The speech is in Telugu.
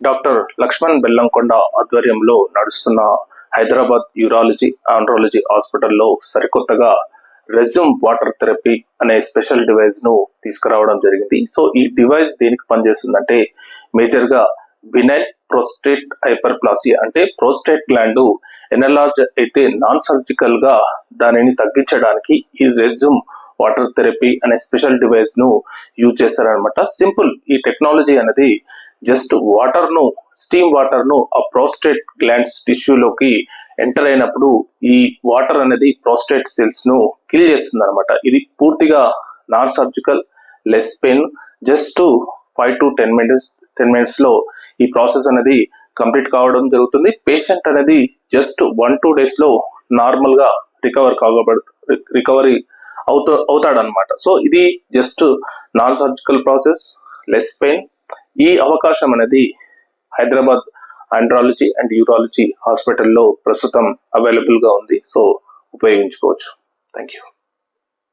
డాక్టర్ లక్ష్మణ్ బెల్లంకొండ ఆధ్వర్యంలో నడుస్తున్న హైదరాబాద్ యూరాలజీ ఆండ్రాలజీ హాస్పిటల్లో సరికొత్తగా రెజ్యూమ్ వాటర్ థెరపీ అనే స్పెషల్ డివైస్ను తీసుకురావడం జరిగింది. సో ఈ డివైస్ దేనికి పనిచేస్తుందంటే మేజర్గా బినైన్ ప్రోస్టేట్ హైపర్ప్లాసియా అంటే ప్రోస్టేట్ గ్లాండ్ ఎనలార్జ్ అయితే నాన్ సర్జికల్గా దానిని తగ్గించడానికి ఈ రెజ్యూమ్ వాటర్ థెరపీ అనే స్పెషల్ డివైస్ను యూజ్ చేస్తారనమాట సింపుల్ ఈ టెక్నాలజీ అనేది జస్ట్ వాటర్ను స్టీమ్ వాటర్ను ఆ ప్రోస్టేట్ గ్లాండ్స్ టిష్యూలోకి ఎంటర్ అయినప్పుడు ఈ వాటర్ అనేది ప్రోస్టేట్ సెల్స్ను కిల్ చేస్తుంది అనమాట ఇది పూర్తిగా non surgical less pain just five to ten minutes ten మినిట్స్లో ఈ ప్రాసెస్ అనేది కంప్లీట్ కావడం జరుగుతుంది. పేషెంట్ అనేది జస్ట్ వన్ టూ డేస్లో నార్మల్గా రికవర్ కాగబడు రికవరీ అవుతా అవుతాడనమాట సో ఇది just non surgical process less pain ఈ అవకాశం అనేది హైదరాబాద్ ఆండ్రాలజీ అండ్ యూరాలజీ హాస్పిటల్లో ప్రస్తుతం అవైలబుల్గా ఉంది. సో ఉపయోగించుకోవచ్చు. Thank you